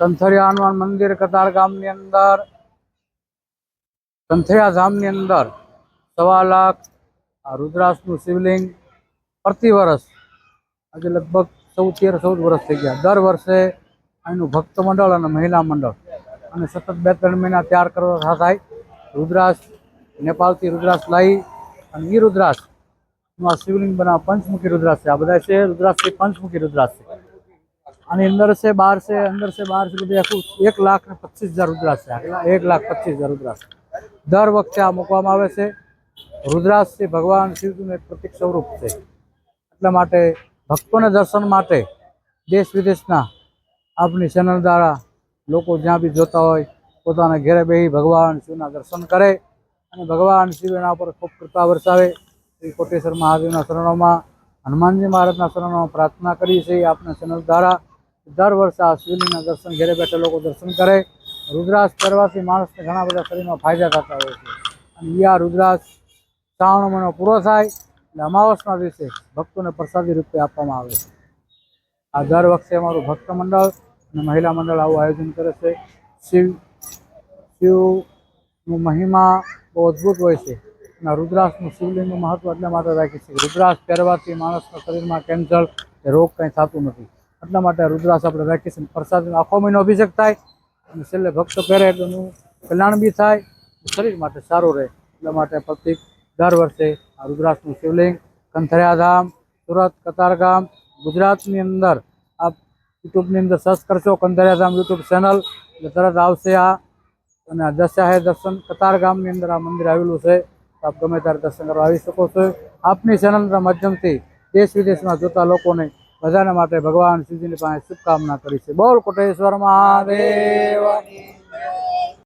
કંથરિયા હનુમાન મંદિર કતાર ગામની અંદર, કંથરિયા ધામની અંદર સવા લાખ આ રુદ્રાસનું શિવલિંગ પ્રતિ વર્ષ, આજે લગભગ ચૌદ, તેર, ચૌદ વર્ષ થઈ ગયા. દર વર્ષે અહીંનું ભક્ત મંડળ અને મહિલા મંડળ અને સતત બે, ત્રણ મહિના તૈયાર કરવા થાય. રુદ્રાસ, નેપાળથી રુદ્રાસ લાવી અને એ રુદ્રાસનું આ શિવલિંગ બનાવ પંચમુખી રુદ્રાસ છે. આ બધા છે રુદ્રાસ પંચમુખી રુદ્રાસ છે. આની અંદર છે બાર છે, અંદર છે બાર છે, બધું આખું એક લાખ ને પચીસ હજાર રુદ્રાસ છે. એક લાખ પચીસ હજાર રુદ્રાસ. દર વખતે આ મૂકવામાં આવે છે. રુદ્રાસ છે, ભગવાન શિવજીનું એક પ્રતિક સ્વરૂપ છે. એટલા માટે ભક્તોને દર્શન માટે દેશ વિદેશના આપણી ચેનલ દ્વારા લોકો જ્યાં બી જોતા હોય, પોતાના ઘેરે બેસી ભગવાન શિવના દર્શન કરે અને ભગવાન શિવ એના ઉપર ખૂબ કૃપા વરસાવે. શ્રી કોટેશ્વર મહાદેવના શરણોમાં, હનુમાનજી મહારાજના શરણોમાં પ્રાર્થના કરી છે આપના ચેનલ દ્વારા. દર વર્ષે આ શિવલિંગના દર્શન ઘેરે બેઠા લોકો દર્શન કરે. રુદ્રાસ કરવાથી માણસને ઘણા બધા શરીરમાં ફાયદા થતા હોય છે. અને એ આ રુદ્રાસ શ્રાવણ મહિનો પૂરો થાય એટલે અમાવસના દિવસે ભક્તોને પ્રસાદી રૂપે આપવામાં આવે છે. આ દર વખતે અમારું ભક્ત મંડળ અને મહિલા મંડળ આવું આયોજન કરે છે. શિવ, શિવનું મહિમા બહુ અદ્ભુત હોય છે. અને રુદ્રાસનું શિવલિંગનું મહત્વ એટલા માટે રાખી છે રુદ્રાસ પહેરવાથી માણસના શરીરમાં કેન્સર રોગ કંઈ થતું નથી. એટલા માટે રુદ્રાસ આપણે રાખીશું પ્રસાદનો આખો મહિનો અભિષેક થાય અને છેલ્લે ભક્તો પહેરે એનું કલ્યાણ બી થાય. શરીર માટે સારું રહે. એટલા માટે પ્રતિક દર વર્ષે આ રુદ્રાસનું શિવલિંગ, કંથરિયા ધામ, સુરત કતારગામ ગુજરાતની અંદર આપ યુટ્યુબની અંદર સર્ચ કરશો કંથરિયા ધામ યુટ્યુબ ચેનલ, એટલે તરત આવશે આ. અને દશાહે દર્શન કતારગામની અંદર આ મંદિર આવેલું છે. આપ ગમે ત્યારે દર્શન કરવા આવી શકો છો. આપની ચેનલના માધ્યમથી દેશ વિદેશમાં જોતા લોકોને બધાને માટે ભગવાન શિવજીની પાસે શુભકામના કરી છે. બોલ કોટેશ્વર મહાદેવ.